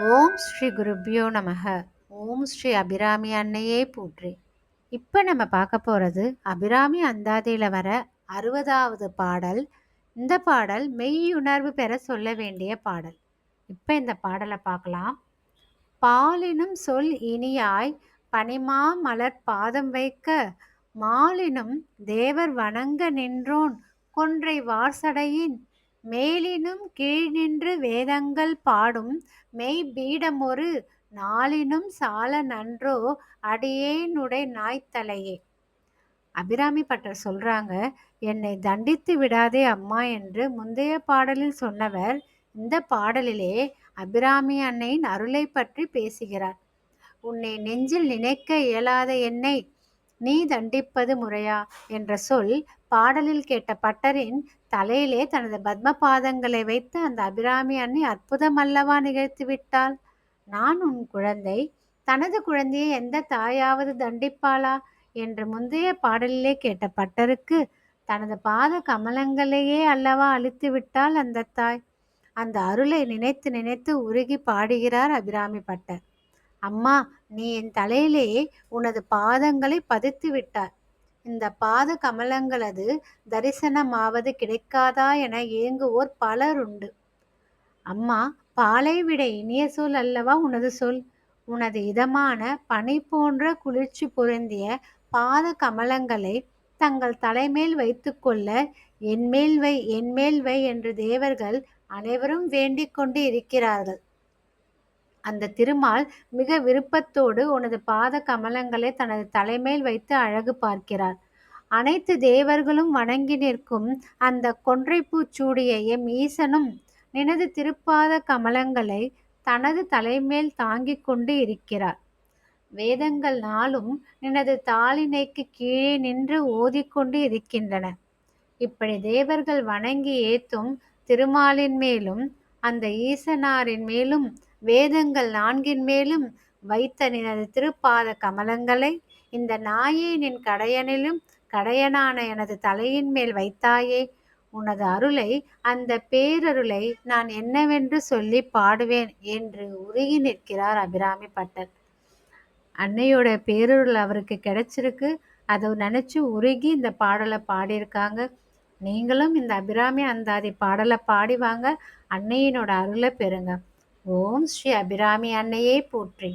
ஓம் ஸ்ரீ குருப்யோ நமக. ஓம் ஸ்ரீ அபிராமி அன்னையே போற்றி. இப்போ நம்ம பார்க்க போகிறது அபிராமி அந்தாதியில் வர அறுபதாவது பாடல். இந்த பாடல் மெய்யுணர்வு பெற சொல்ல வேண்டிய பாடல். இப்போ இந்த பாடலை பார்க்கலாம். பாலினும் சொல் இனியாய் பனிமா மலர் பாதம் வைக்க மாலினும் தேவர் வணங்க நின்றோன் கொன்றை வார்சடையின் மேலினும் கீழ் நின்று வேதங்கள் பாடும் மெய் பீடமொரு நாளினும் சால நன்றோ அடியேனுடை நாய்த்தலையே. அபிராமி பட்டர் சொல்றாங்க என்னை தண்டித்து விடாதே அம்மா என்று முந்தைய பாடலில் சொன்னவர் இந்த பாடலிலே அபிராமி அன்னையின் அருளை பற்றி பேசுகிறார். உன்னை நெஞ்சில் நினைக்க இயலாத என்னை நீ தண்டிப்பது முறையா? என்ற சொல் பாடலில் கேட்ட பட்டரின் தலையிலே தனது பத்ம பாதங்களை வைத்து அந்த அபிராமி அன்னை அற்புதம் அல்லவா நிகழ்த்தி விட்டாள்? நான் உன் குழந்தை. தனது குழந்தையை எந்த தாயாவது தண்டிப்பாளா? என்று முந்தைய பாடலிலே கேட்ட பட்டருக்கு தனது பாத கமலங்களையே அல்லவா அழித்து விட்டாள் அந்த தாய்? அந்த அருளை நினைத்து நினைத்து உருகி பாடுகிறார் அபிராமி பட்டர். அம்மா நீ என் தலையிலே உனது பாதங்களை பதித்து விட்டாய். இந்த பாத கமலங்களது தரிசனமாவது கிடைக்காதா என ஏங்குவோர் பலர் உண்டு. அம்மா பாலை விட இனிய சொல் அல்லவா உனது சொல்? உனது இதமான பனி போன்ற குளிர்ச்சி பொருந்திய பாத கமலங்களை தங்கள் தலைமேல் வைத்துக்கொள்ள என்மேல் வை என்மேல் வை என்று தேவர்கள் அனைவரும் வேண்டிக் கொண்டு இருக்கிறார்கள். அந்த திருமால் மிக விருப்பத்தோடு உனது பாத கமலங்களை தனது தலைமேல் வைத்து அழகு பார்க்கிறார். அனைத்து தேவர்களும் வணங்கி நிற்கும் அந்த கொன்றைப்பூச்சூடிய எம் ஈசனும் நினது திருப்பாத கமலங்களை தனது தலைமேல் தாங்கிக் கொண்டு இருக்கிறார். வேதங்கள் நாளும் நினது தாளினைக்கு கீழே நின்று ஓதிக்கொண்டு இருக்கின்றன. இப்படி தேவர்கள் வணங்கி ஏத்தும் திருமாலின் மேலும் அந்த ஈசனாரின் மேலும் வேதங்கள் நான்கின் மேலும் வைத்த எனது திருப்பாத கமலங்களை இந்த நாயே நின் கடையனிலும் கடையனான எனது தலையின் மேல் வைத்தாயே. உனது அருளை அந்த பேரருளை நான் என்னவென்று சொல்லி பாடுவேன் என்று உருகி நிற்கிறார் அபிராமி பட்டர். அன்னையோட பேரருள் அவருக்கு கிடைச்சிருக்கு. அதை நினச்சி உருகி இந்த பாடலை பாடியிருக்காங்க. நீங்களும் இந்த அபிராமி அந்தாதி பாடலை பாடி வாங்க அன்னையினோட அருளை பெறுங்க. ஓம் ஸ்ரீ அபிராமி அன்னையே போற்றி.